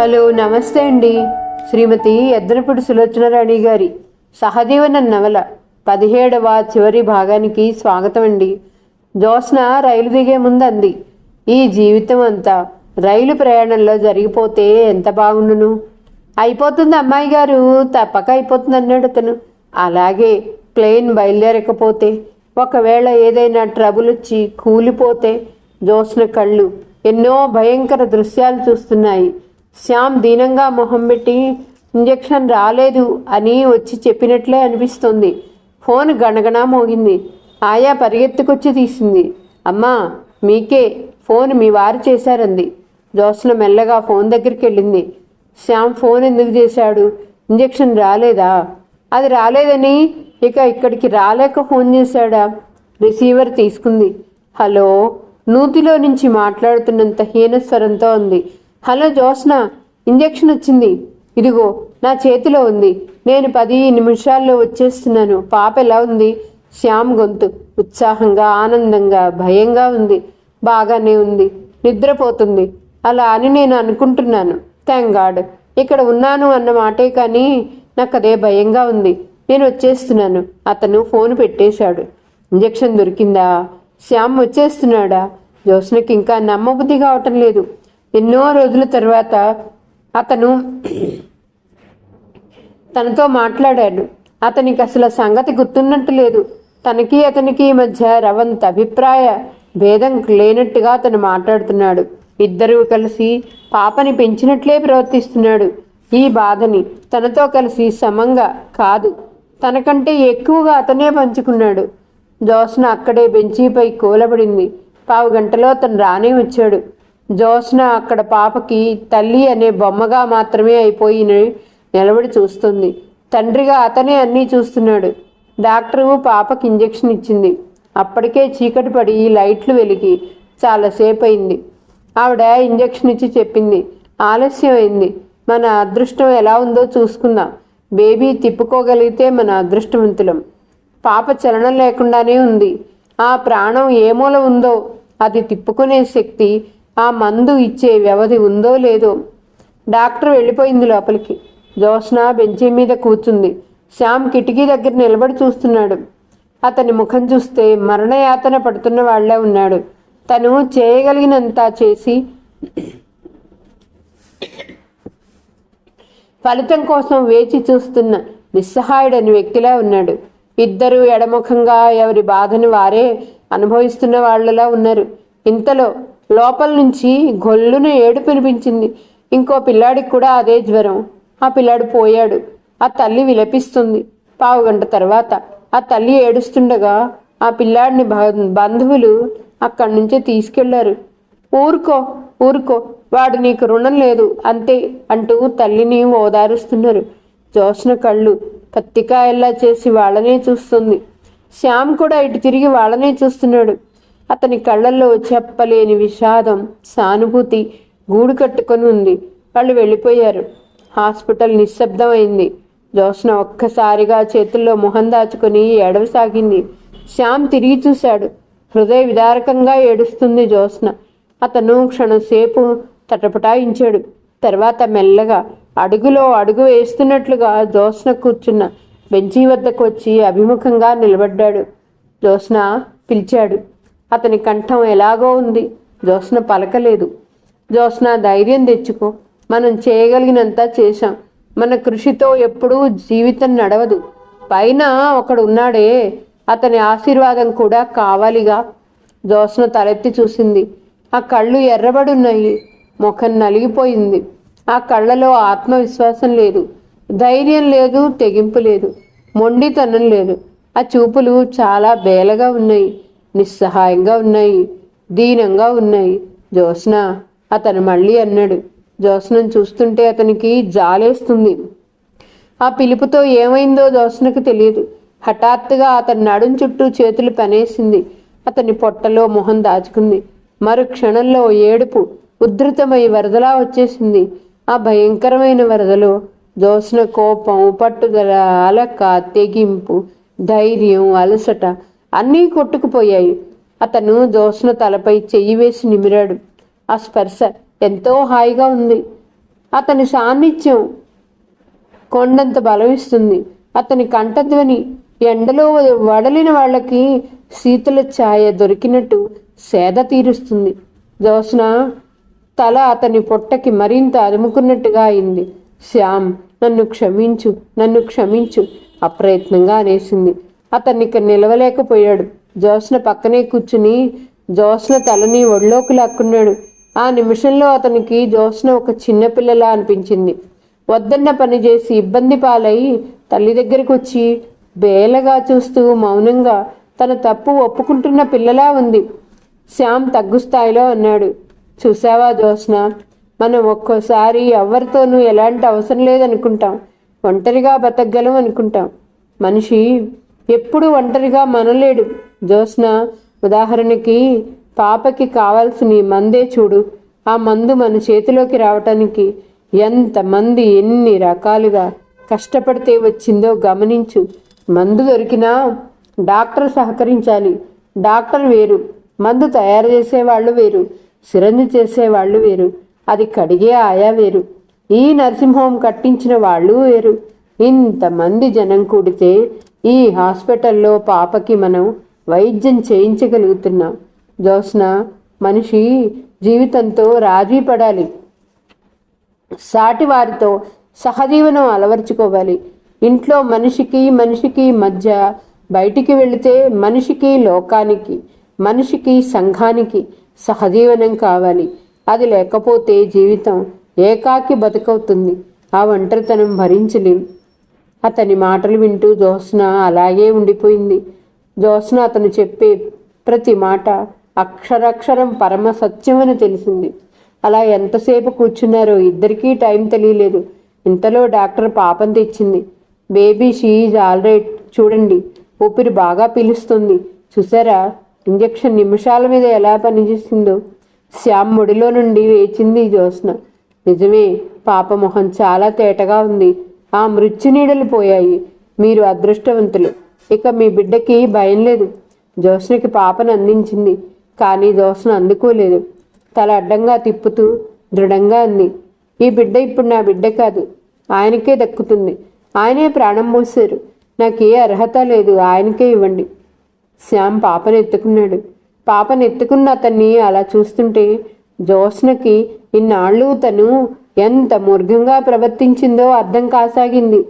Hello నమస్తే అండి. శ్రీమతి ఎద్దనపూడి సులోచనారాణి గారి సహదీవన నవల పదిహేడవ చివరి భాగానికి స్వాగతం అండి. జోస్న రైలు దిగే ముందు అంది ఈ జీవితం అంతా రైలు ప్రయాణంలో జరిగిపోతే ఎంత బాగుండును? అయిపోతుంది అమ్మాయి గారు తప్పక అయిపోతుంది అన్నాడు అతను. అలాగే ప్లేన్ బయలుదేరకపోతే ఒకవేళ ఏదైనా ట్రబుల్ వచ్చి కూలిపోతే జోస్న కళ్ళు ఎన్నో భయంకర దృశ్యాలు చూస్తున్నాయి. శ్యామ్ దీనంగా మొహం పెట్టి ఇంజెక్షన్ రాలేదు అని వచ్చి చెప్పినట్లే అనిపిస్తుంది. ఫోన్ గణగణ మోగింది. ఆయా పరిగెత్తుకొచ్చి తీసింది. అమ్మా మీకే. ఫోన్ మీ వారు చేశారంది. జోస్న మెల్లగా ఫోన్ దగ్గరికి వెళ్ళింది. శ్యామ్ ఫోన్ ఎందుకు చేశాడు? ఇంజెక్షన్ రాలేదా? అది రాలేదని. ఇక ఇక్కడికి రాలేక ఫోన్ చేశాడా? రిసీవర్ తీసుకుంది. హలో. నూతిలో నుంచి మాట్లాడుతున్నంత హీనస్వరంతో ఉంది హలో జోస్న ఇంజెక్షన్ వచ్చింది. ఇదిగో నా చేతిలో ఉంది. నేను పది నిమిషాల్లో వచ్చేస్తున్నాను. పాప ఎలా ఉంది? శ్యామ్ గొంతు. ఉత్సాహంగా ఆనందంగా భయంగా ఉంది. బాగానే ఉంది. నిద్రపోతుంది. అలా అని నేను అనుకుంటున్నాను. Thank God. ఇక్కడ ఉన్నాను అన్న మాటే కానీ నాకు అదే భయంగా ఉంది. నేను వచ్చేస్తున్నాను. అతను ఫోన్ పెట్టేశాడు. ఇంజెక్షన్ దొరికిందా? శ్యామ్ వచ్చేస్తున్నాడా? జోస్నకి ఇంకా నమ్మబుద్ధి కావటం లేదు. ఎన్నో రోజుల తర్వాత అతను తనతో మాట్లాడాడు. అతనికి అసలు సంగతి గుర్తున్నట్టు లేదు. తనకి అతనికి మధ్య రవంత అభిప్రాయ భేదం లేనట్టుగా అతను మాట్లాడుతున్నాడు. ఇద్దరూ కలిసి పాపని పెంచినట్లే ప్రవర్తిస్తున్నాడు. ఈ బాధని తనతో కలిసి సమంగా కాదు. తనకంటే ఎక్కువగా అతనే పంచుకున్నాడు. దోసన అక్కడే బెంచీపై కూలబడింది. పావు గంటలో అతను రానే వచ్చాడు. జోష్ణ అక్కడ పాపకి తల్లి అనే బొమ్మగా మాత్రమే అయిపోయి నిలబడి చూస్తుంది. తండ్రిగా అతనే అన్నీ చూస్తున్నాడు. డాక్టరు పాపకి ఇంజెక్షన్ ఇచ్చింది. అప్పటికే చీకటి పడి లైట్లు వెలిగి చాలాసేపు అయింది ఆవిడ ఇంజెక్షన్ ఇచ్చి చెప్పింది. ఆలస్యం అయింది. మన అదృష్టం ఎలా ఉందో చూసుకుందాం. బేబీ తిప్పుకోగలిగితే మన అదృష్టవంతులం. పాప చలనం లేకుండానే ఉంది. ఆ ప్రాణం ఏ మూల ఉందో అది తిప్పుకునే శక్తి ఆ మందు ఇచ్చే వ్యవధి ఉందో లేదో డాక్టర్ వెళ్ళిపోయింది లోపలికి. జోస్న బెంచీ మీద కూర్చుంది. శ్యామ్ కిటికీ దగ్గర నిలబడి చూస్తున్నాడు. అతని ముఖం చూస్తే మరణయాతన పడుతున్న వాళ్ళే ఉన్నాడు. తను చేయగలిగినంత చేసి ఫలితం కోసం వేచి చూస్తున్న నిస్సహాయుడని వ్యక్తిలా ఉన్నాడు. ఇద్దరు ఎడముఖంగా ఎవరి బాధను వారే అనుభవిస్తున్న వాళ్ళలా ఉన్నారు. ఇంతలో లోపల నుంచి గొల్లున ఏడు వినిపించింది. ఇంకో పిల్లాడికి కూడా అదే జ్వరం. ఆ పిల్లాడు పోయాడు. ఆ తల్లి విలపిస్తుంది. పావుగంట తర్వాత ఆ తల్లి ఏడుస్తుండగా ఆ పిల్లాడిని బంధువులు అక్కడి నుంచే తీసుకెళ్ళారు. ఊరుకో ఊరుకో వాడు నీకు రుణం లేదు అంతే అంటూ తల్లిని ఓదారుస్తున్నారు. జోస్న కళ్ళు కత్తికాయల్లా చేసి వాళ్ళనే చూస్తుంది. శ్యామ్ కూడా ఇటు తిరిగి వాళ్ళనే చూస్తున్నాడు. అతని కళ్ళల్లో చెప్పలేని విషాదం సానుభూతి గూడు కట్టుకొని ఉంది. వాళ్ళు వెళ్ళిపోయారు. హాస్పిటల్ నిశ్శబ్దమైంది. జోస్న ఒక్కసారిగా చేతుల్లో మొహం దాచుకుని ఏడవసాగింది శ్యామ్ తిరిగి చూశాడు. హృదయ విదారకంగా ఏడుస్తుంది జోస్న. అతను క్షణంసేపు తటపటాయించాడు. తర్వాత మెల్లగా అడుగులో అడుగు వేస్తున్నట్లుగా జోస్న కూర్చున్న బెంచీ వద్దకు వచ్చి అభిముఖంగా నిలబడ్డాడు. జోస్న పిలిచాడు. అతని కంఠం ఎలాగో ఉంది. జోస్న పలకలేదు. జోస్న ధైర్యం తెచ్చుకో. మనం చేయగలిగినంత చేశాం. మన కృషితో ఎప్పుడూ జీవితం నడవదు. పైన ఒకడు ఉన్నాడే. అతని ఆశీర్వాదం కూడా కావాలిగా. జోస్న తలెత్తి చూసింది. ఆ కళ్ళు ఎర్రబడున్నాయి. ముఖం నలిగిపోయింది. ఆ కళ్ళలో ఆత్మవిశ్వాసం లేదు. ధైర్యం లేదు తెగింపు లేదు. మొండితనం లేదు. ఆ చూపులు చాలా బేలగా ఉన్నాయి. నిస్సహాయంగా ఉన్నాయి దీనంగా ఉన్నాయి. జోస్న అతను మళ్ళీ అన్నాడు జోస్నను చూస్తుంటే అతనికి జాలేస్తుంది. ఆ పిలుపుతో ఏమైందో జోస్నకు తెలియదు. హఠాత్తుగా అతని నడుం చుట్టూ చేతులు పనేసింది. అతని పొట్టలో మొహం దాచుకుంది. మరు క్షణంలో ఏడుపు ఉద్ధృతమై వరదలా వచ్చేసింది. ఆ భయంకరమైన వరదలో జోస్న కోపం పట్టుదల అలక తెగింపు ధైర్యం అలసట అన్నీ కొట్టుకుపోయాయి. అతను జోస్న తలపై చెయ్యి వేసి నిమిరాడు. ఆ స్పర్శ ఎంతో హాయిగా ఉంది. అతని సాన్నిధ్యం కొండంత బలమిస్తుంది. అతని కంఠధ్వని ఎండలో వడలిన వాళ్ళకి శీతల ఛాయ దొరికినట్టు సేద తీరుస్తుంది. జోస్న తల అతని పొట్టకి మరింత అదుముకున్నట్టుగా అయింది. శ్యామ్ నన్ను క్షమించు నన్ను క్షమించు అప్రయత్నంగా అనేసింది. అతన్ని ఇక్కడ నిలవలేకపోయాడు. జోస్న పక్కనే కూర్చుని జోస్న తలని ఒళ్ళోకి లాక్కున్నాడు. ఆ నిమిషంలో అతనికి జోస్న ఒక చిన్నపిల్లలా అనిపించింది. వద్దన్న పని చేసి ఇబ్బంది పాలై తల్లి దగ్గరికి వచ్చి బేలగా చూస్తూ మౌనంగా తన తప్పు ఒప్పుకుంటున్న పిల్లలా ఉంది. శ్యామ్ తగ్గు స్థాయిలో అన్నాడు చూసావా జోస్న? మనం ఒక్కోసారి ఎవరితోనూ ఎలాంటి అవసరం లేదనుకుంటాం. ఒంటరిగా బతకగలం అనుకుంటాం. మనిషి ఎప్పుడు ఒంటరిగా మనలేడు. జ్యోత్స్న ఉదాహరణకి పాపకి కావాల్సిన మందే చూడు. ఆ మందు మన చేతిలోకి రావటానికి ఎంతమంది ఎన్ని రకాలుగా కష్టపడితే వచ్చిందో గమనించు. మందు దొరికినా డాక్టర్ సహకరించాలి. డాక్టర్ వేరు. మందు తయారు చేసేవాళ్ళు వేరు. సిరంజి చేసేవాళ్ళు వేరు. అది కడిగే ఆయా వేరు. ఈ నర్సింహోం కట్టించిన వాళ్ళు వేరు. ఇంతమంది జనం కూడితే ఈ హాస్పిటల్లో పాపకి మనం వైద్యం చేయించగలుగుతున్నాం. జోస్న మనిషి జీవితంతో రాజీ పడాలి. సాటి వారితో సహజీవనం అలవర్చుకోవాలి. ఇంట్లో మనిషికి మనిషికి మధ్య బయటికి వెళితే మనిషికి లోకానికి మనిషికి సంఘానికి సహజీవనం కావాలి. అది లేకపోతే జీవితం ఏకాకి బతుకవుతుంది. ఆ ఒంటరితనం భరించలేం. అతని మాటలు వింటూ జోస్న అలాగే ఉండిపోయింది. జోస్న అతను చెప్పే ప్రతి మాట అక్షరాక్షరం పరమ సత్యమని తెలిసింది. అలా ఎంతసేపు కూర్చున్నారో ఇద్దరికీ టైం తెలియలేదు. ఇంతలో డాక్టర్ పాపం తెచ్చింది. బేబీ షీఈ్ ఆల్రైట్ చూడండి. ఊపిరి బాగా పిలుస్తుంది. చూసారా? ఇంజెక్షన్ నిమిషాల మీద ఎలా పనిచేసిందో. శ్యామ్ ముడిలో నుండి వేచింది జ్యోత్స్న నిజమే పాప మొహం చాలా తేటగా ఉంది. ఆ మృత్యునీడలు పోయాయి. మీరు అదృష్టవంతులు. ఇక మీ బిడ్డకి భయం లేదు. జ్యోత్స్నకి పాపను అందించింది. కానీ జ్యోత్స్న అందుకోలేదు. తల అడ్డంగా తిప్పుతూ దృఢంగా అంది. ఈ బిడ్డ ఇప్పుడు నా బిడ్డ కాదు. ఆయనకే దక్కుతుంది. ఆయనే ప్రాణం పోశారు. నాకు ఏ అర్హత లేదు. ఆయనకే ఇవ్వండి. శ్యామ్ పాపను ఎత్తుకున్నాడు. పాపను ఎత్తుకున్న అతన్ని అలా చూస్తుంటే జోస్నకి ఇన్నాళ్ళు తను ఎంత మూర్ఘంగా ప్రవర్తించిందో అర్థం కాసాగింది.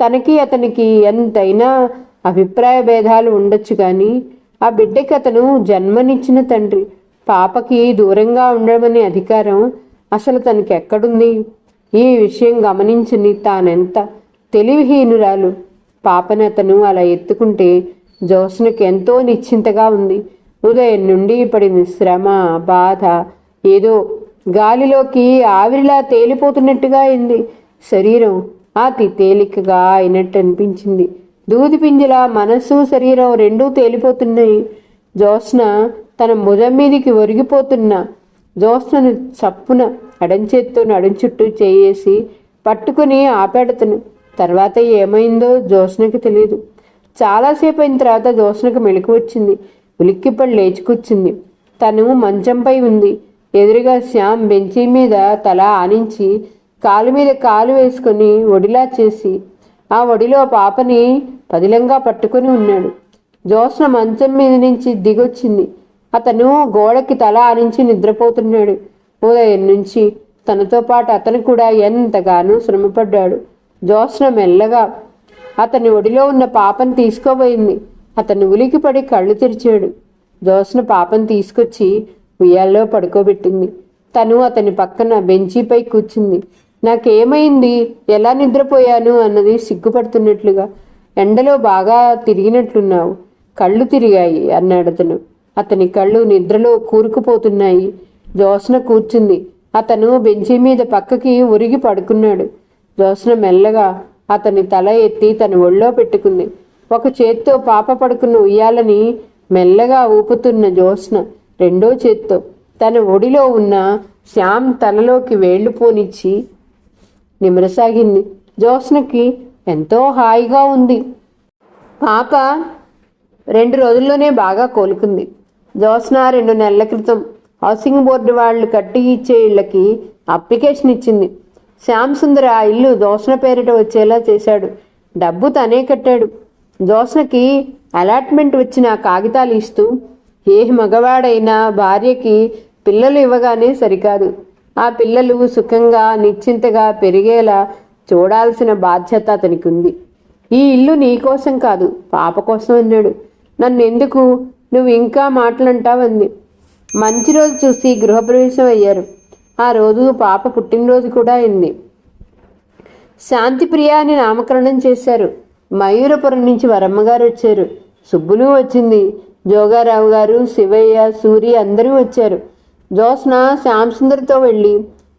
తనకి అతనికి ఎంతైనా అభిప్రాయ భేదాలు ఉండొచ్చు కానీ ఆ బిడ్డకి అతను జన్మనిచ్చిన తండ్రి. పాపకి దూరంగా ఉండమనే అధికారం అసలు తనకి ఎక్కడుంది ఈ విషయం గమనించింది తానెంత తెలివిహీనురాలు. పాపని అతను అలా ఎత్తుకుంటే జోస్నకి ఎంతో నిశ్చింతగా ఉంది. ఉదయం నుండి పడిన శ్రమ బాధ ఏదో గాలిలోకి ఆవిరిలా తేలిపోతున్నట్టుగా అయింది. శరీరం అతి తేలికగా అయినట్టు అనిపించింది దూది పింజల మనస్సు శరీరం రెండూ తేలిపోతున్నాయి. జోస్న తన భుజం మీదికి ఒరిగిపోతున్న జోస్నను చప్పున ఎడంచేత్తో నడుం చుట్టూ చేయేసి పట్టుకుని ఆపేడతను. తర్వాత ఏమైందో జోస్నకి తెలియదు చాలాసేపు అయిన తర్వాత జోస్నకు మెలకు వచ్చింది. ఉలిక్కిపడి లేచి కూర్చుంది. తను మంచంపై ఉంది. ఎదురుగా శ్యామ్ బెంచి మీద తల ఆనించి కాలు మీద కాలు వేసుకొని ఒడిలా చేసి ఆ ఒడిలో పాపని పదిలంగా పట్టుకొని ఉన్నాడు. జోస్న మంచం మీద నుంచి దిగొచ్చింది. అతను గోడకి తల ఆనించి నిద్రపోతున్నాడు. ఉదయం నుంచి తనతో పాటు అతను కూడా ఎంతగానో శ్రమపడ్డాడు. జోస్న మెల్లగా అతని ఒడిలో ఉన్న పాపను తీసుకోబోయింది. అతను ఉలికిపడి కళ్ళు తెరిచాడు. జోస్న పాపను తీసుకొచ్చి ఉయ్యాల్లో పడుకోబెట్టింది. తను అతని పక్కన బెంచీపై కూర్చుంది. నాకేమైంది? ఎలా నిద్రపోయాను? అన్నది సిగ్గుపడుతున్నట్లుగా. ఎండలో బాగా తిరిగినట్లున్నావు. కళ్ళు తిరిగాయి అన్నాడు అతను. అతని కళ్ళు నిద్రలో కూరుకుపోతున్నాయి. జోస్న కూర్చుంది. అతను బెంచి మీద పక్కకి ఉరిగి పడుకున్నాడు. జోస్న మెల్లగా అతని తల ఎత్తి తన ఒళ్ళో పెట్టుకుంది. ఒక చేత్తో పాప పడుకున్న ఉయ్యాలని మెల్లగా ఊపుతున్న జోస్న రెండో చేత్తో తన ఒడిలో ఉన్న శ్యామ్ తలలోకి వేళ్ళు పోనిచ్చి నిమరసాగింది జోస్నకి ఎంతో హాయిగా ఉంది. పాప రెండు రోజుల్లోనే బాగా కోలుకుంది. జోస్న రెండు నెలల క్రితం హౌసింగ్ బోర్డు వాళ్ళు కట్టి ఇచ్చే ఇళ్ళకి అప్లికేషన్ ఇచ్చింది. శ్యామ్ సుందర్ ఆ ఇల్లు జోస్న పేరిట వచ్చేలా చేశాడు. డబ్బు తనే కట్టాడు. జోస్నకి అలాట్మెంట్ వచ్చిన కాగితాలు ఇస్తూ ఏ మగవాడైనా భార్యకి పిల్లలు ఇవ్వగానే సరికాదు. ఆ పిల్లలు సుఖంగా నిశ్చింతగా పెరిగేలా చూడాల్సిన బాధ్యత అతనికి ఉంది ఈ ఇల్లు నీకోసం కాదు పాప కోసం అన్నాడు. నన్ను ఎందుకు నువ్వు ఇంకా మాటలంటావంది. మంచి రోజు చూసి గృహప్రవేశం అయ్యారు. ఆ రోజు పాప పుట్టినరోజు కూడా అయింది. శాంతిప్రియ అని నామకరణం చేశారు. మయూరపురం నుంచి వరమ్మగారు వచ్చారు. సుబ్బులు వచ్చింది. జోగారావు గారు శివయ్య సూరి అందరూ వచ్చారు. జోస్న శ్యామ్ సుందర్తో వెళ్ళి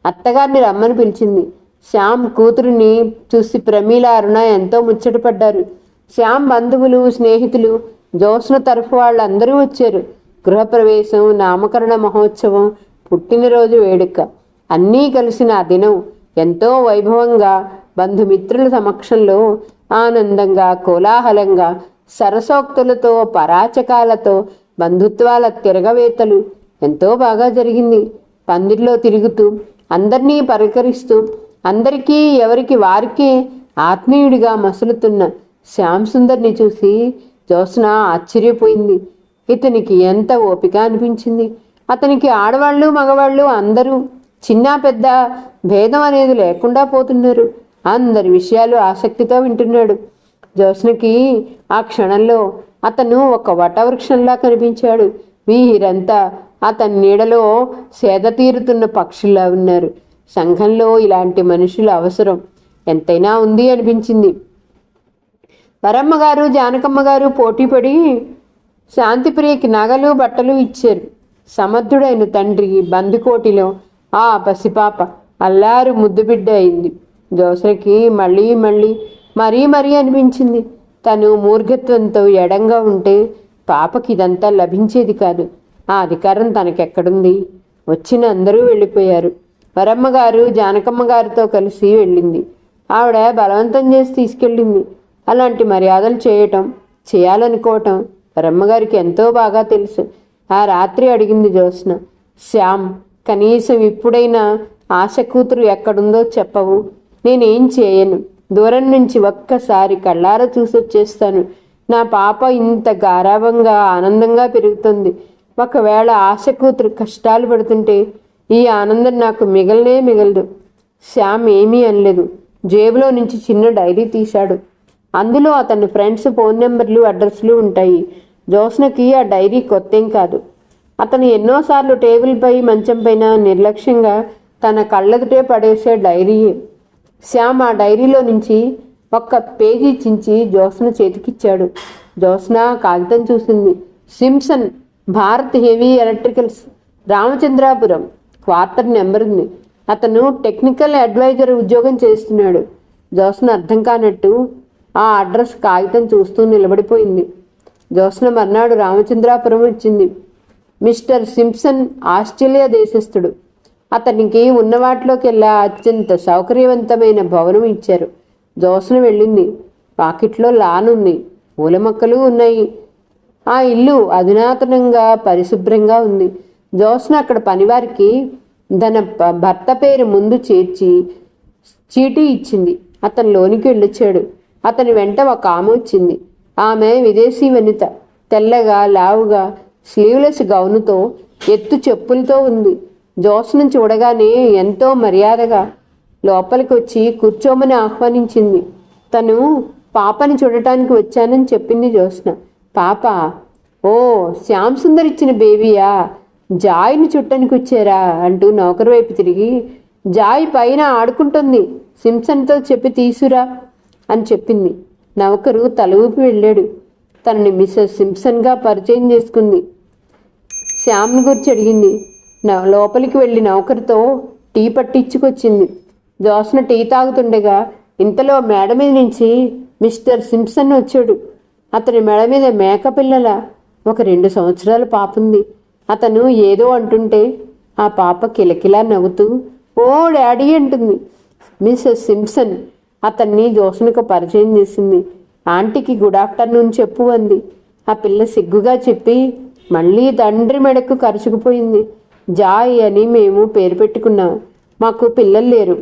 అత్తగారిని రమ్మని పిలిచింది. శ్యామ్ కూతురిని చూసి ప్రమీల అరుణ ఎంతో ముచ్చటపడ్డారు శ్యామ్ బంధువులు స్నేహితులు జ్యోత్స్న తరఫు వాళ్ళందరూ వచ్చారు. గృహప్రవేశం నామకరణ మహోత్సవం పుట్టినరోజు వేడుక అన్నీ కలిసిన ఆ దినం ఎంతో వైభవంగా బంధుమిత్రుల సమక్షంలో ఆనందంగా కోలాహలంగా సరసోక్తులతో పరాచకాలతో బంధుత్వాల తిరగవేతలు. ఎంతో బాగా జరిగింది. పందిర్లో తిరుగుతూ అందరినీ పరికరిస్తూ అందరికీ ఎవరికి వారికే ఆత్మీయుడిగా మసులుతున్న శ్యామ్ సుందర్ని చూసి జ్యోత్స్న ఆశ్చర్యపోయింది. ఇతనికి ఎంత ఓపిక అనిపించింది. అతనికి ఆడవాళ్ళు మగవాళ్ళు అందరూ చిన్న పెద్ద భేదం అనేది లేకుండా పోతున్నారు. అందరి విషయాలు ఆసక్తితో వింటున్నాడు. జ్యోత్స్నకి ఆ క్షణంలో అతను ఒక వటవృక్షంలా కనిపించాడు. వీరంతా అతని నీడలో సేద తీరుతున్న పక్షుల్లా ఉన్నారు. సంఘంలో ఇలాంటి మనుషులు అవసరం ఎంతైనా ఉంది అనిపించింది. వరమ్మ గారు జానకమ్మ గారు పోటీపడి శాంతిప్రియకి నగలు బట్టలు ఇచ్చారు. సమర్థుడైన తండ్రి బందుకోటిలో ఆ పసిపాప అల్లారు ముద్దుబిడ్డ అయింది. జోసకి మళ్ళీ మళ్ళీ మరీ మరీ అనిపించింది. తను మూర్ఘత్వంతో ఎడంగా ఉంటే పాపకి ఇదంతా లభించేది కాదు. ఆ అధికారం తనకెక్కడుంది? వచ్చిన అందరూ వెళ్ళిపోయారు. వరమ్మగారు జానకమ్మ గారితో కలిసి వెళ్ళింది. ఆవిడ బలవంతం చేసి తీసుకెళ్ళింది. అలాంటి మర్యాదలు చేయటం చేయాలనుకోవటం వరమ్మగారికి ఎంతో బాగా తెలుసు. ఆ రాత్రి అడిగింది జ్యోత్స్న. శ్యామ్ కనీసం ఇప్పుడైనా ఆశ కూతురు ఎక్కడుందో చెప్పవు. నేనేం చేయను. దూరం నుంచి ఒక్కసారి కళ్ళారా చూసొచ్చేస్తాను నా పాప ఇంత గారాభంగా ఆనందంగా పెరుగుతుంది. ఒకవేళ ఆశ కూతురు కష్టాలు పడుతుంటే ఈ ఆనందం నాకు మిగలనే మిగలదు. శ్యామ్ ఏమీ అనలేదు. జేబులో నుంచి చిన్న డైరీ తీశాడు. అందులో అతని ఫ్రెండ్స్ ఫోన్ నెంబర్లు అడ్రస్లు ఉంటాయి. జోస్నకి ఆ డైరీ కొత్తేం కాదు. అతను ఎన్నోసార్లు టేబుల్పై మంచం పైన నిర్లక్ష్యంగా తన కళ్ళెదుటే పడేసే డైరీ శ్యామ్ ఆ డైరీలో నుంచి ఒక్క పేజీ చించి జోస్న చేతికిచ్చాడు. జోస్న కాగితం చూసింది. Simpson Bharat Heavy Electricals Ramachandrapuram quarter number ఉంది అతను టెక్నికల్ అడ్వైజర్ ఉద్యోగం చేస్తున్నాడు. జోస్న అర్థం కానట్టు ఆ అడ్రస్ కాగితం చూస్తూ నిలబడిపోయింది. జోస్న మర్నాడు రామచంద్రాపురం వచ్చింది. మిస్టర్ సింప్సన్ ఆస్ట్రేలియా దేశస్థుడు. అతనికి ఉన్న వాటిలోకెల్లా అత్యంత సౌకర్యవంతమైన భవనం ఇచ్చారు. జోస్న వెళ్ళింది. పాకెట్లో లాన్ ఉంది. పూల మొక్కలు ఉన్నాయి. ఆ ఇల్లు అధునాతనంగా పరిశుభ్రంగా ఉంది. జోస్న అక్కడ పనివారికి తన భర్త పేరు ముందు చేర్చి చీటీ ఇచ్చింది. అతను లోనికి వెళ్ళొచ్చాడు. అతని వెంట ఒక ఆమె వచ్చింది. ఆమె విదేశీ వనిత. తెల్లగా లావుగా స్లీవ్లెస్ గౌనుతో ఎత్తు చెప్పులతో ఉంది. జోత్స్ను చూడగానే ఎంతో మర్యాదగా లోపలికి వచ్చి కూర్చోమని ఆహ్వానించింది. తను పాపని చూడటానికి వచ్చానని చెప్పింది జోత్స్న పాప ఓ శ్యామ్ సుందర్ ఇచ్చిన బేబీయా జాయ్ని చుట్టానికి వచ్చారా అంటూ నౌకరు వైపు తిరిగి జాయ్ పైన ఆడుకుంటుంది సింసన్తో చెప్పి తీసురా అని చెప్పింది. నౌకరు తల ఊపి వెళ్ళాడు. తనని మిస్సెస్ సింప్సన్గా పరిచయం చేసుకుంది. శ్యామ్ని గురించి అడిగింది. లోపలికి వెళ్ళి నౌకరుతో టీ పట్టించుకొచ్చింది. జోస్న టీ తాగుతుండగా ఇంతలో మేడ మీద నుంచి మిస్టర్ సింప్సన్ వచ్చాడు. అతని మెడ మీద మేకపిల్లల ఒక రెండు సంవత్సరాల పాపుంది. అతను ఏదో అంటుంటే ఆ పాప కిలకిలా నవ్వుతూ ఓ డాడీ అంటుంది. మిస్సెస్ సింప్సన్ అతన్ని జోస్నకు పరిచయం చేసింది. ఆంటీకి గుడ్ ఆఫ్టర్నూన్ చెప్పు అంది. ఆ పిల్ల సిగ్గుగా చెప్పి మళ్ళీ తండ్రి మెడకు కరుచుకుపోయింది. జాయ్ అని మేము పేరు పెట్టుకున్నాం. మాకు పిల్లలు లేరు.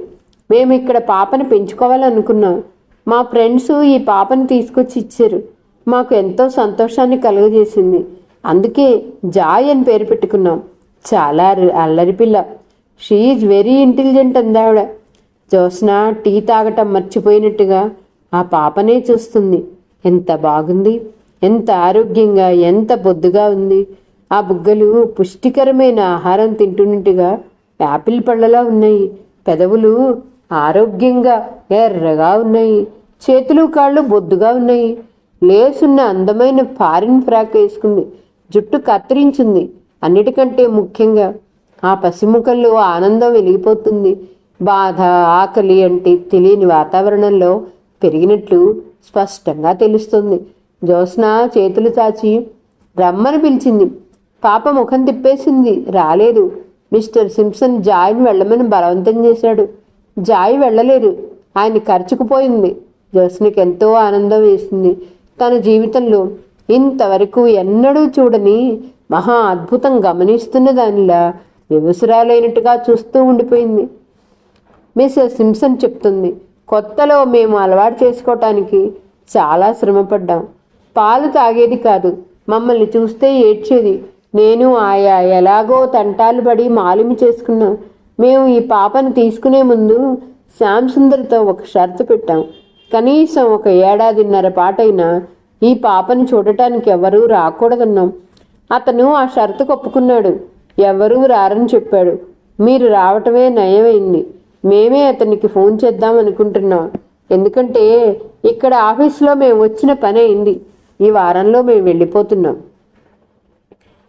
మేము ఇక్కడ పాపను పెంచుకోవాలనుకున్నాం. మా ఫ్రెండ్స్ ఈ పాపని తీసుకొచ్చి ఇచ్చారు. మాకు ఎంతో సంతోషాన్ని కలుగజేసింది. అందుకే జాయ్ అని పేరు పెట్టుకున్నాం. చాలా అల్లరి పిల్ల. షీఈ్ వెరీ ఇంటెలిజెంట్ అందావిడ జోస్న టీ తాగటం మర్చిపోయినట్టుగా ఆ పాపనే చూస్తుంది. ఎంత బాగుంది. ఎంత ఆరోగ్యంగా ఎంత బొద్దుగా ఉంది. ఆ బుగ్గలు పుష్టికరమైన ఆహారం తింటున్నట్టుగా యాపిల్ పళ్ళలా ఉన్నాయి. పెదవులు ఆరోగ్యంగా ఎర్రగా ఉన్నాయి. చేతులు కాళ్ళు బొద్దుగా ఉన్నాయి. లేసున్న అందమైన ఫారిన్ ఫ్రాక్ వేసుకుంది. జుట్టు కత్తిరించింది. అన్నిటికంటే ముఖ్యంగా ఆ పసిముఖంలో ఆనందం వెలిగిపోతుంది. బాధ ఆకలి అంటే తెలియని వాతావరణంలో పెరిగినట్లు స్పష్టంగా తెలుస్తుంది. జ్యోత్స్న చేతులు చాచి రమ్మని పిలిచింది. పాప ముఖం తిప్పేసింది. రాలేదు. మిస్టర్ సింప్సన్ జాయిని వెళ్ళమని బలవంతం చేశాడు. జాయి వెళ్ళలేదు. ఆయన ఖర్చుకుపోయింది జోస్నికి ఎంతో ఆనందం వేసింది. తన జీవితంలో ఇంతవరకు ఎన్నడూ చూడని మహా అద్భుతం గమనిస్తున్న దానిలా వివసరాలైనట్టుగా చూస్తూ ఉండిపోయింది. మిస్టర్ సింప్సన్ చెప్తుంది కొత్తలో మేము అలవాటు చేసుకోవటానికి చాలా శ్రమపడ్డాం. పాలు తాగేది కాదు. మమ్మల్ని చూస్తే ఏడ్చేది నేను ఆయా ఎలాగో తంటాలు పడి మాలిమి చేసుకున్నాం. మేము ఈ పాపను తీసుకునే ముందు శ్యామ్సుందర్తో ఒక షరతు పెట్టాం. కనీసం ఒక ఏడాదిన్నర పాటైనా ఈ పాపను చూడటానికి ఎవరూ రాకూడదన్నాం. అతను ఆ షరతు ఒప్పుకున్నాడు. ఎవరూ రారని చెప్పాడు. మీరు రావటమే నయమైంది. మేమే అతనికి ఫోన్ చేద్దాం అనుకుంటున్నాం. ఎందుకంటే ఇక్కడ ఆఫీస్లో మేము వచ్చిన పని అయింది. ఈ వారంలో మేము వెళ్ళిపోతున్నాం.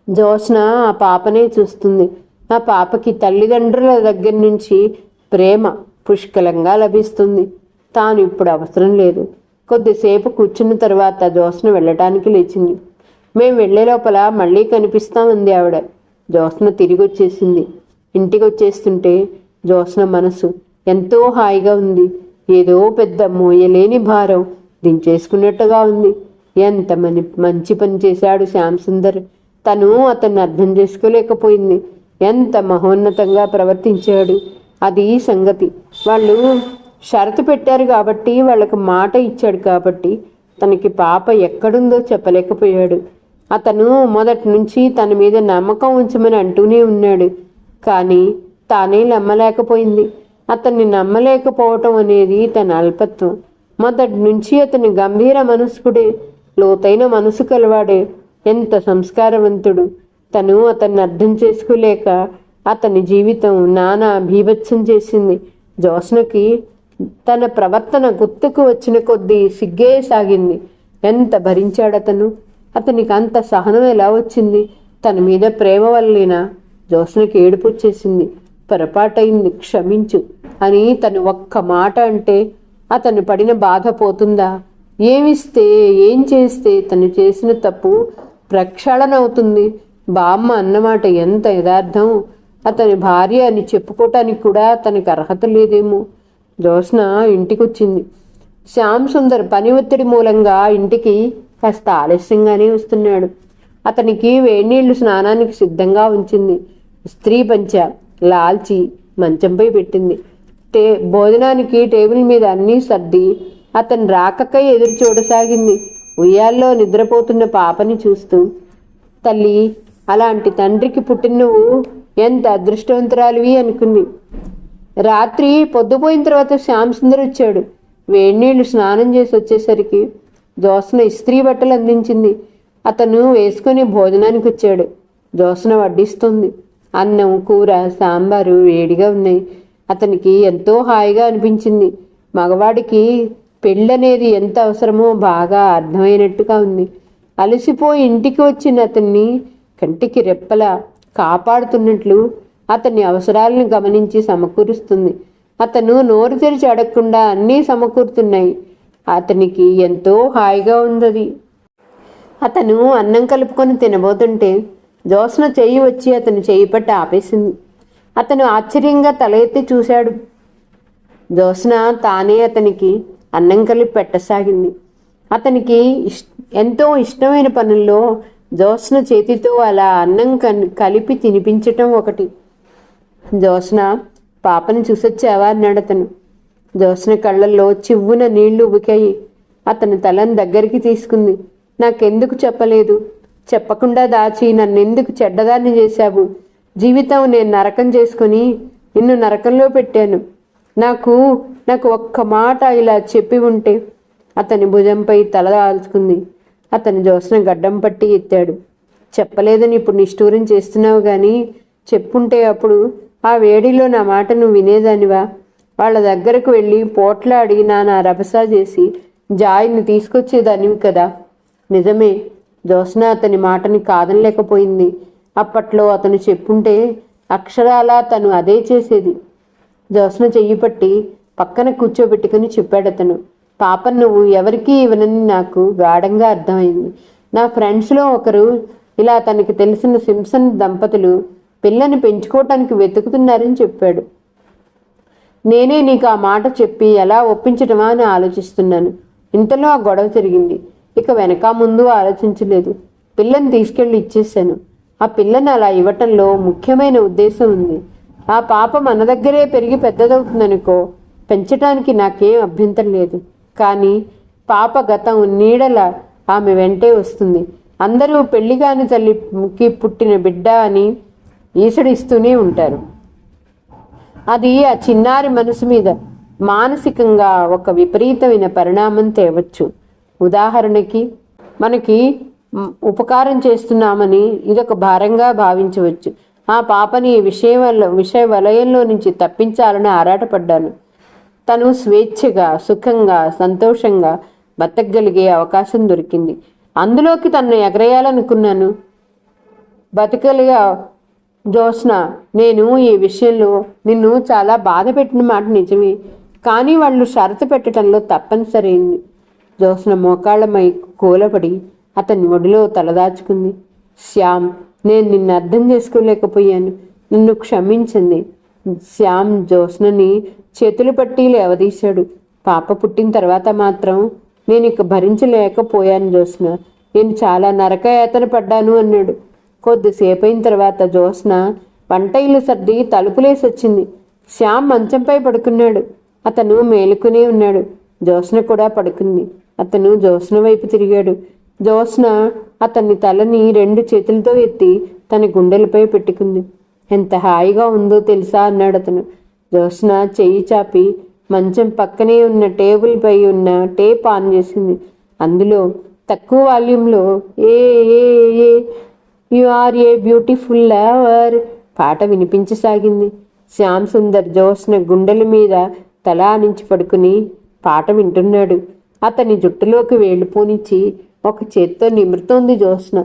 జ్యోత్స్న ఆ పాపనే చూస్తుంది. ఆ పాపకి తల్లిదండ్రుల దగ్గర నుంచి ప్రేమ పుష్కలంగా లభిస్తుంది. తాను ఇప్పుడు అవసరం లేదు. కొద్దిసేపు కూర్చున్న తర్వాత జ్యోత్స్న వెళ్ళటానికి లేచింది. మేము వెళ్ళే లోపల మళ్ళీ కనిపిస్తామంది ఆవిడ. జ్యోత్స్న తిరిగి వచ్చేసింది ఇంటికి వచ్చేస్తుంటే జ్యోత్స్న మనసు ఎంతో హాయిగా ఉంది. ఏదో పెద్ద మోయలేని భారం. దించేసుకున్నట్టుగా ఉంది. ఎంత మని మంచి పని చేశాడు శ్యామ్ సుందర్. తను అతన్ని అర్థం చేసుకోలేకపోయింది. ఎంత మహోన్నతంగా ప్రవర్తించాడు. అది సంగతి. వాళ్ళు షరతు పెట్టారు కాబట్టి వాళ్ళకు మాట ఇచ్చాడు కాబట్టి తనకి పాప ఎక్కడుందో చెప్పలేకపోయాడు. అతను మొదటి నుంచి తన మీద నమ్మకం ఉంచమని అంటూనే ఉన్నాడు. కానీ తానే నమ్మలేకపోయింది. అతన్ని నమ్మలేకపోవటం అనేది తన అల్పత్వం. మొదటి నుంచి అతని గంభీర మనస్కుడే లోతైన మనసు కలవాడే ఎంత సంస్కారవంతుడు. తను అతన్ని అర్థం చేసుకోలేక అతని జీవితం నానా భీభత్సం చేసింది. జోస్నకి తన ప్రవర్తన గుర్తుకు వచ్చిన కొద్దీ సిగ్గే సాగింది. ఎంత భరించాడతను? అతనికి అంత సహనం ఎలా వచ్చింది? తన మీద ప్రేమ వల్లేనా? జోస్నకి ఏడుపు వచ్చేసింది. పొరపాటైంది క్షమించు అని తను ఒక్క మాట అంటే అతను పడిన బాధ పోతుందా? ఏమిస్తే ఏం చేస్తే తను చేసిన తప్పు ప్రక్షాళన అవుతుంది. బామ్మ అన్నమాట ఎంత యథార్థం. అతని భార్య అని చెప్పుకోవటానికి కూడా తనకి అర్హత లేదేమో. జ్యోత్స్న ఇంటికొచ్చింది. శ్యామ్ సుందర్ పని ఒత్తిడి మూలంగా ఇంటికి కాస్త ఆలస్యంగానే వస్తున్నాడు. అతనికి వేడినీళ్ళు స్నానానికి సిద్ధంగా ఉంచింది. స్త్రీ పంచ లాల్చి మంచంపై పెట్టింది. టే భోజనానికి టేబుల్ మీద అన్నీ సర్ది అతను రాకకై ఎదురు చూడసాగింది. ఉయ్యాల్లో నిద్రపోతున్న పాపని చూస్తూ తల్లి అలాంటి తండ్రికి పుట్టిన నువ్వు ఎంత అదృష్టవంతురాలివి అనుకుంది. రాత్రి పొద్దుపోయిన తర్వాత శ్యామ్ సుందర్ వచ్చాడు వేడినీళ్ళు స్నానం చేసి వచ్చేసరికి జోస్న ఇస్త్రీ బట్టలు అందించింది. అతను వేసుకొని భోజనానికి వచ్చాడు. జోస్న వడ్డిస్తుంది. అన్నం కూర సాంబారు వేడిగా ఉన్నాయి. అతనికి ఎంతో హాయిగా అనిపించింది. మగవాడికి పెళ్ళనేది ఎంత అవసరమో బాగా అర్థమైనట్టుగా ఉంది. అలసిపోయి ఇంటికి వచ్చిన అతన్ని కంటికి రెప్పల కాపాడుతున్నట్లు అతని అవసరాలను గమనించి సమకూరుస్తుంది. అతను నోరు తెరిచి అడగకుండా అన్నీ సమకూరుతున్నాయి. అతనికి ఎంతో హాయిగా ఉందది అతను అన్నం కలుపుకొని తినబోతుంటే జోస్న చేయి వచ్చి అతను చేయి పట్టి ఆపేసింది. అతను ఆశ్చర్యంగా తల ఎత్తి చూశాడు. జోస్న తానే అతనికి అన్నం కలిపి పెట్టసాగింది. అతనికి ఇష్ ఎంతో ఇష్టమైన పనుల్లో జోస్న చేతితో అలా అన్నం కలిపి తినిపించటం ఒకటి. జోస్న పాపని చూసొచ్చావా? అన్నాడు అతను. జోస్న కళ్ళల్లో చివ్వున నీళ్ళు ఉబికాయి. అతని తలను దగ్గరికి తీసుకుంది. నాకెందుకు చెప్పలేదు? చెప్పకుండా దాచి నన్నెందుకు చెడ్డదాన్ని చేశావు? జీవితం నేను నరకం చేసుకుని నిన్ను నరకంలో పెట్టాను. నాకు నాకు ఒక్క మాట ఇలా చెప్పి ఉంటే అతని భుజంపై తల దాల్చుకుంది. అతని జోస్న గడ్డం పట్టి ఎత్తాడు. చెప్పలేదని ఇప్పుడు నిష్ఠూరం చేస్తున్నావు కానీ చెప్పుంటే అప్పుడు ఆ వేడిలో నా మాట నువ్వు వినేదానివా? వాళ్ళ దగ్గరకు వెళ్ళి పోట్లాడి నా నా రభసా చేసి జాయిని తీసుకొచ్చేదానివి కదా. నిజమే జోస్న అతని మాటని కాదనలేకపోయింది. అప్పట్లో అతను చెప్పుంటే అక్షరాలా తను అదే చేసేది. జోస్న చెయ్యి పట్టి పక్కన కూర్చోబెట్టుకుని చెప్పాడు అతను. పాప నువ్వు ఎవరికీ ఇవ్వనని నాకు గాఢంగా అర్థమైంది. నా ఫ్రెండ్స్లో ఒకరు ఇలా తనకి తెలిసిన సింసన్ దంపతులు పిల్లని పెంచుకోవటానికి వెతుకుతున్నారని చెప్పాడు. నేనే నీకు ఆ మాట చెప్పి ఎలా ఒప్పించటమా అని ఆలోచిస్తున్నాను. ఇంతలో ఆ గొడవ జరిగింది. ఇక వెనక ముందు ఆలోచించలేదు. పిల్లని తీసుకెళ్ళి ఇచ్చేశాను. ఆ పిల్లని అలా ఇవ్వటంలో ముఖ్యమైన ఉద్దేశం ఉంది. ఆ పాప మన దగ్గరే పెరిగి పెద్దదవుతుందనుకో పెంచటానికి నాకేం అభ్యంతరం లేదు. కానీ పాప గతం నీడల ఆమె వెంటే వస్తుంది. అందరూ పెళ్ళిగాని తల్లికి పుట్టిన బిడ్డ అని ఈసడిస్తూనే ఉంటారు. అది ఆ చిన్నారి మనసు మీద మానసికంగా ఒక విపరీతమైన పరిణామం తేవచ్చు. ఉదాహరణకి మనకి ఉపకారం చేస్తున్నామని ఇదొక భారంగా భావించవచ్చు. ఆ పాపని విషయ విషయ వలయంలో నుంచి తప్పించాలని ఆరాటపడ్డాను. తను స్వేచ్ఛగా సుఖంగా సంతోషంగా బతకగలిగే అవకాశం దొరికింది. అందులోకి తనను ఎగరేయాలనుకున్నాను. బతకలిగా జోస్న నేను ఈ విషయంలో నిన్ను చాలా బాధ పెట్టిన మాట నిజమే కానీ వాళ్ళు షరతు పెట్టడంలో తప్పనిసరైంది జోస్న మోకాళ్ళమై కూలపడి అతని ఒడిలో తలదాచుకుంది. శ్యామ్ నేను నిన్ను అర్థం చేసుకోలేకపోయాను. నన్ను క్షమించింది శ్యామ్ జ్యోత్స్నని చేతులు పట్టి లేవదీశాడు. పాప పుట్టిన తర్వాత మాత్రం నేను ఇక భరించలేకపోయాను జ్యోత్స్న. నేను చాలా నరకయాతన పడ్డాను అన్నాడు. కొద్దిసేపు అయిన తర్వాత జ్యోత్స్న వంట ఇల్లు సర్ది తలుపులేసి వచ్చింది. శ్యామ్ మంచంపై పడుకున్నాడు. అతను మేలుకునే ఉన్నాడు. జ్యోత్స్న కూడా పడుకుంది. అతను జ్యోత్స్న వైపు తిరిగాడు. జోస్న అతని తలని రెండు చేతులతో ఎత్తి తన గుండెలపై పెట్టుకుంది. ఎంత హాయిగా ఉందో తెలుసా అన్నాడు అతను. జోస్న చెయ్యి చాపి మంచం పక్కనే ఉన్న టేబుల్ పై ఉన్న టేప్ ఆన్ చేసింది. అందులో తక్కువ వాల్యూమ్లో a a a you are a beautiful lover పాట వినిపించసాగింది. శ్యామ్ సుందర్ జోస్న గుండెల మీద తల ఆనించి పడుకుని పాట వింటున్నాడు. అతని జుట్టులోకి వేళ్ళు పోనిచ్చి ఒక చేత్తో నిమురుతోంది జ్యోత్స్న.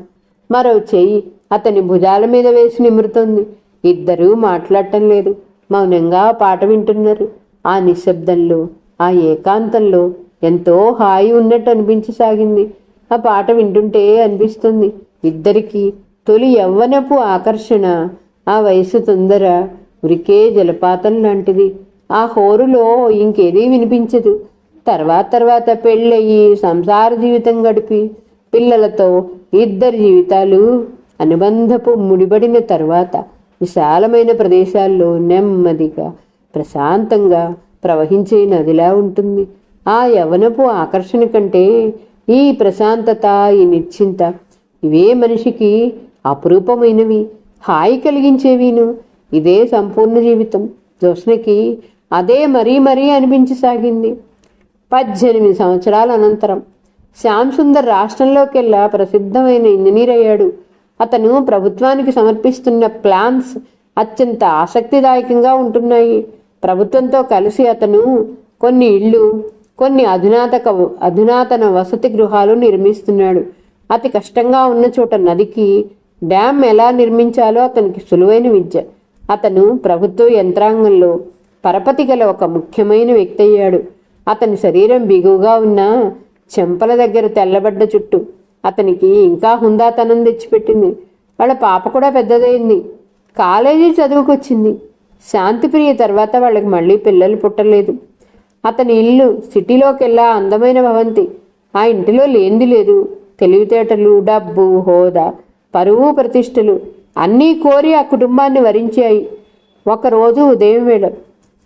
మరో చెయ్యి అతని భుజాల మీద వేసి నిమురుతోంది. ఇద్దరూ మాట్లాడటం లేదు. మౌనంగా పాట వింటున్నారు. ఆ నిశ్శబ్దంలో ఆ ఏకాంతంలో ఎంతో హాయి ఉన్నట్టు అనిపించసాగింది. ఆ పాట వింటుంటే అనిపిస్తుంది. ఇద్దరికీ తొలి యవ్వనపు ఆకర్షణ ఆ వయసు తొందర ఉరికే జలపాతం లాంటిది. ఆ హోరులో ఇంకేదీ వినిపించదు. తర్వాత తర్వాత పెళ్ళయి సంసార జీవితం గడిపి పిల్లలతో ఇద్దరి జీవితాలు అనుబంధపు ముడిపడిన తర్వాత విశాలమైన ప్రదేశాల్లో నెమ్మదిగా ప్రశాంతంగా ప్రవహించే నదిలా ఉంటుంది. ఆ యవనపు ఆకర్షణ కంటే ఈ ప్రశాంతత ఈ నిశ్చింత ఇవే మనిషికి అపురూపమైనవి హాయి కలిగించేవిను. ఇదే సంపూర్ణ జీవితం. జోష్నకి అదే మరీ మరీ అనిపించసాగింది. పద్దెనిమిది సంవత్సరాల అనంతరం శ్యామ్ సుందర్ రాష్ట్రంలోకెల్లా ప్రసిద్ధమైన ఇంజనీర్ అయ్యాడు అతను ప్రభుత్వానికి సమర్పిస్తున్న ప్లాన్స్ అత్యంత ఆసక్తిదాయకంగా ఉంటున్నాయి. ప్రభుత్వంతో కలిసి అతను కొన్ని ఇళ్ళు కొన్ని అధునాతక అధునాతన వసతి గృహాలు నిర్మిస్తున్నాడు. అతి కష్టంగా ఉన్న చోట నదికి డ్యామ్ ఎలా నిర్మించాలో అతనికి సులువైన విద్య. అతను ప్రభుత్వ యంత్రాంగంలో పరపతి గల ఒక ముఖ్యమైన వ్యక్తి అయ్యాడు అతని శరీరం బిగువుగా ఉన్న చెంపల దగ్గర తెల్లబడ్డ చుట్టూ అతనికి ఇంకా హుందాతనం తెచ్చిపెట్టింది. వాళ్ళ పాప కూడా పెద్దదైంది కాలేజీ చదువుకొచ్చింది. శాంతిప్రియ తర్వాత వాళ్ళకి మళ్ళీ పిల్లలు పుట్టలేదు. అతని ఇల్లు సిటీలోకెల్లా అందమైన భవంతి. ఆ ఇంటిలో లేనిది లేదు. తెలివితేటలు డబ్బు హోదా పరువు ప్రతిష్టలు అన్నీ కోరి ఆ కుటుంబాన్ని వరించాయి. ఒకరోజు ఉదయం వేళ.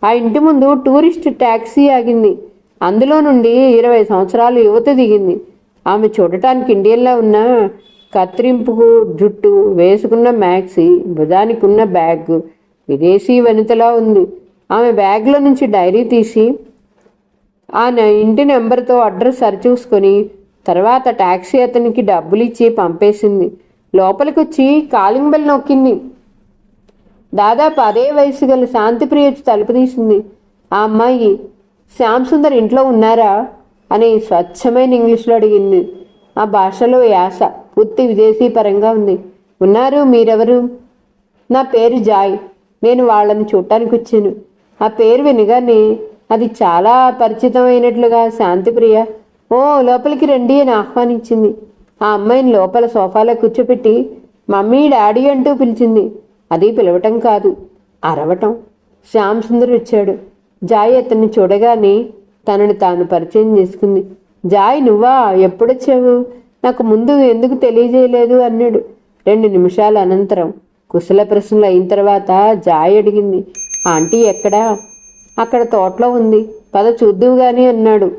ఆ ఇంటి ముందు టూరిస్ట్ ట్యాక్సీ ఆగింది. అందులో నుండి ఇరవై సంవత్సరాలు యువత దిగింది. ఆమె చూడటానికి ఇండియన్లా ఉన్న కత్తిరింపుకు జుట్టు వేసుకున్న మ్యాక్సీ భుజానికి ఉన్న బ్యాగ్ విదేశీ వనితలా ఉంది. ఆమె బ్యాగ్లో నుంచి డైరీ తీసి ఆ ఇంటి నెంబర్తో అడ్రస్ సరిచూసుకొని తర్వాత ట్యాక్సీ అతనికి డబ్బులు ఇచ్చి పంపేసింది. లోపలికి వచ్చి కాలింగ్ బెల్ నొక్కింది. దాదాపు అదే వయసు గల శాంతిప్రియ తలుపు తీసింది. ఆ అమ్మాయి శ్యామ్ సుందర్ ఇంట్లో ఉన్నారా? అని స్వచ్ఛమైన ఇంగ్లీష్లో అడిగింది. ఆ భాషలో యాస పూర్తి విదేశీ పరంగా ఉంది. ఉన్నారు మీరెవరు? నా పేరు జాయ్. నేను వాళ్ళని చూడటానికి వచ్చాను. ఆ పేరు వినగానే అది చాలా పరిచితమైనట్లుగా శాంతిప్రియ. ఓ లోపలికి రండి అని ఆహ్వానించింది. ఆ అమ్మాయిని లోపల సోఫాలో కూర్చోపెట్టి మమ్మీ డాడీ అంటూ పిలిచింది. అది పిలవటం కాదు అరవటం. శ్యామ్ సుందర్ వచ్చాడు. జాయ్ అతన్ని చూడగానే తనని తాను పరిచయం చేసుకుంది. జాయ్ నువ్వా? ఎప్పుడొచ్చావు? నాకు ముందు ఎందుకు తెలియజేయలేదు? అన్నాడు. రెండు నిమిషాల అనంతరం కుశల ప్రశ్నలు అయిన తర్వాత జాయ్ అడిగింది. ఆంటీ ఎక్కడా? అక్కడ తోటలో ఉంది. పద చూద్దువు గాని అన్నాడు.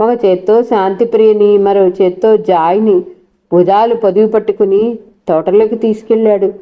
ఒక చేత్తో శాంతిప్రియని మరో చేత్తో జాయ్ని భుజాలు పదువు పట్టుకుని తోటలోకి తీసుకెళ్ళాడు.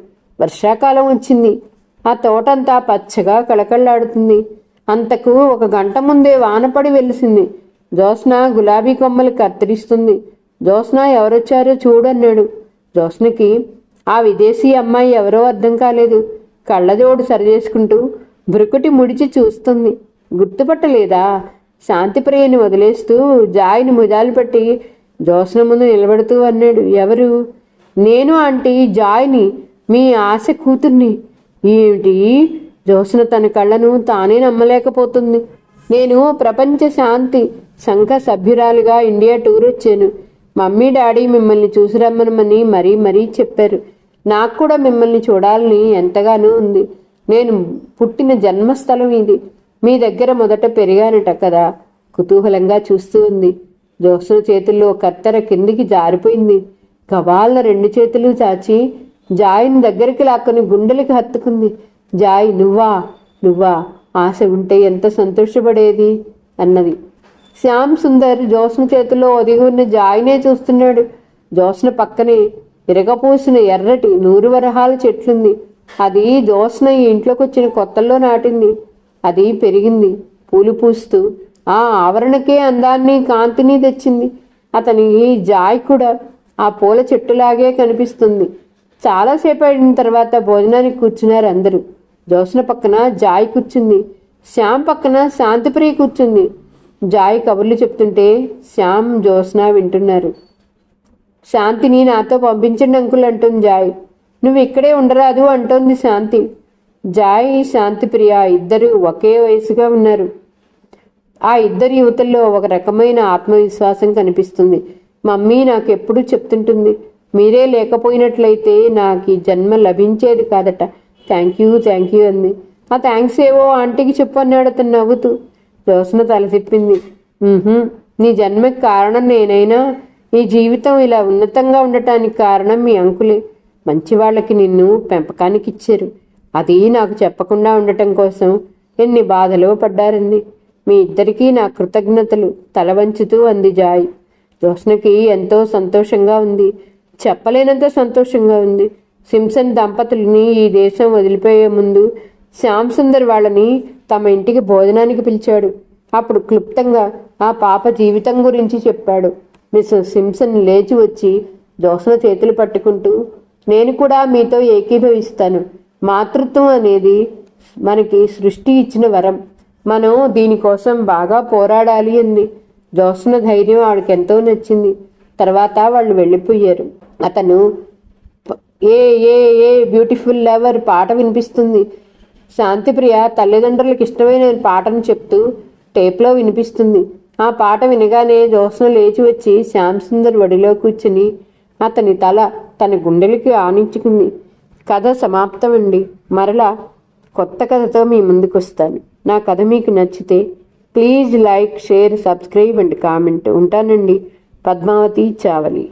వర్షాకాలం వచ్చింది. ఆ తోటంతా పచ్చగా కళకళలాడుతుంది. అంతకు ఒక గంట ముందే వానపడి వెలిసింది. జోస్న గులాబీ కొమ్మలు కత్తిరిస్తుంది. జోస్న ఎవరొచ్చారో చూడన్నాడు. జోస్నకి ఆ విదేశీ అమ్మాయి ఎవరో అర్థం కాలేదు. కళ్ళజోడు సరిచేసుకుంటూ బ్రుకుటి ముడిచి చూస్తుంది. గుర్తుపట్టలేదా? శాంతిప్రియని వదిలేస్తూ జాయిని ముజాలు పట్టి జోస్న ముందు నిలబడుతూ అన్నాడు. ఎవరు? నేను ఆంటీ జాయిని. మీ ఆశ కూతుర్ని. ఏమిటి? జోస్న తన కళ్ళను తానే నమ్మలేకపోతుంది. నేను ప్రపంచ శాంతి సంఘ సభ్యురాలుగా ఇండియా టూర్ వచ్చాను. మమ్మీ డాడీ మిమ్మల్ని చూసి రమ్మనమని మరీ మరీ చెప్పారు. నాకు కూడా మిమ్మల్ని చూడాలని ఎంతగానో ఉంది. నేను పుట్టిన జన్మస్థలం ఇది. మీ దగ్గర మొదట పెరిగానట కదా. కుతూహలంగా చూస్తూ ఉంది. జోస్న చేతుల్లో కత్తెర కిందికి జారిపోయింది. గవాళ్ళ రెండు చేతులు చాచి జాయిని దగ్గరికి లాక్కొని గుండెలకి హత్తుకుంది. జాయ్ నువ్వా? నువ్వా? ఆశ ఉంటే ఎంత సంతోషపడేది? అన్నది. శ్యామ్ సుందర్ జోస్న చేతిలో ఒదిగి ఉన్న జాయినే చూస్తున్నాడు. జోస్న పక్కనే విరగపూసిన ఎర్రటి నూరు వరహాల చెట్లుంది. అది జోస్న ఈ ఇంట్లోకి వచ్చిన కొత్తల్లో నాటింది. అది పెరిగింది. పూలు పూస్తూ ఆ ఆవరణకే అందాన్ని కాంతిని తెచ్చింది. అతని జాయ్ కూడా ఆ పూల చెట్టులాగే కనిపిస్తుంది. చాలాసేపు అయిన తర్వాత భోజనానికి కూర్చున్నారు అందరూ. జోసన పక్కన జాయ్ కూర్చుంది. శ్యామ్ పక్కన శాంతిప్రియ కూర్చుంది. జాయ్ కబుర్లు చెప్తుంటే శ్యామ్ జోస్న వింటున్నారు. శాంతిని నాతో పంపించండి అంకుల్ అంటుంది జాయ్. నువ్వు ఇక్కడే ఉండరాదు అంటోంది శాంతి. జాయ్ శాంతి ప్రియ ఇద్దరు ఒకే వయసుగా ఉన్నారు. ఆ ఇద్దరు యువతల్లో ఒక రకమైన ఆత్మవిశ్వాసం కనిపిస్తుంది. మమ్మీ నాకు ఎప్పుడూ చెప్తుంటుంది మీరే లేకపోయినట్లయితే నాకు ఈ జన్మ లభించేది కాదట. థ్యాంక్ యూ థ్యాంక్ యూ అంది ఆ థ్యాంక్స్ ఏవో ఆంటీకి చెప్పు అన్నాడు అతను నవ్వుతూ. జోస్న తల తిప్పింది. నీ జన్మకి కారణం నేనైనా ఈ జీవితం ఇలా ఉన్నతంగా ఉండటానికి కారణం మీ అంకులే. మంచి వాళ్ళకి నిన్ను పెంపకానికి ఇచ్చారు. అది నాకు చెప్పకుండా ఉండటం కోసం ఎన్ని బాధలో పడ్డారండి. మీ ఇద్దరికీ నా కృతజ్ఞతలు తల వంచుతూ అంది జాయ్. జోస్నకి ఎంతో సంతోషంగా ఉంది. చెప్పలేనంత సంతోషంగా ఉంది. సింసన్ దంపతుల్ని ఈ దేశం వదిలిపోయే ముందు శ్యామ్ సుందర్ వాళ్ళని తమ ఇంటికి భోజనానికి పిలిచాడు. అప్పుడు క్లుప్తంగా ఆ పాప జీవితం గురించి చెప్పాడు. మిస్టర్ సింసన్ లేచి వచ్చి జోస్న చేతులు పట్టుకుంటూ నేను కూడా మీతో ఏకీభవిస్తాను. మాతృత్వం అనేది మనకి సృష్టి ఇచ్చిన వరం. మనం దీనికోసం బాగా పోరాడాలి అంది. దోసన ధైర్యం ఆవిడకి ఎంతో నచ్చింది. తర్వాత వాళ్ళు వెళ్ళిపోయారు. అతను ఏ ఏ ఏ బ్యూటిఫుల్ లవర్ పాట వినిపిస్తుంది. శాంతిప్రియ తల్లిదండ్రులకు ఇష్టమైన పాటను చెప్తూ టేప్లో వినిపిస్తుంది. ఆ పాట వినగానే జోస్న లేచి వచ్చి శ్యామ్ సుందర్ వడిలో కూర్చుని అతని తల తన గుండెలకి ఆనించుకుంది. కథ సమాప్తమండి. మరలా కొత్త కథతో మీ ముందుకు వస్తాను నా కథ మీకు నచ్చితే please like share subscribe and comment. ఉంటానండి. పద్మావతి చావలి.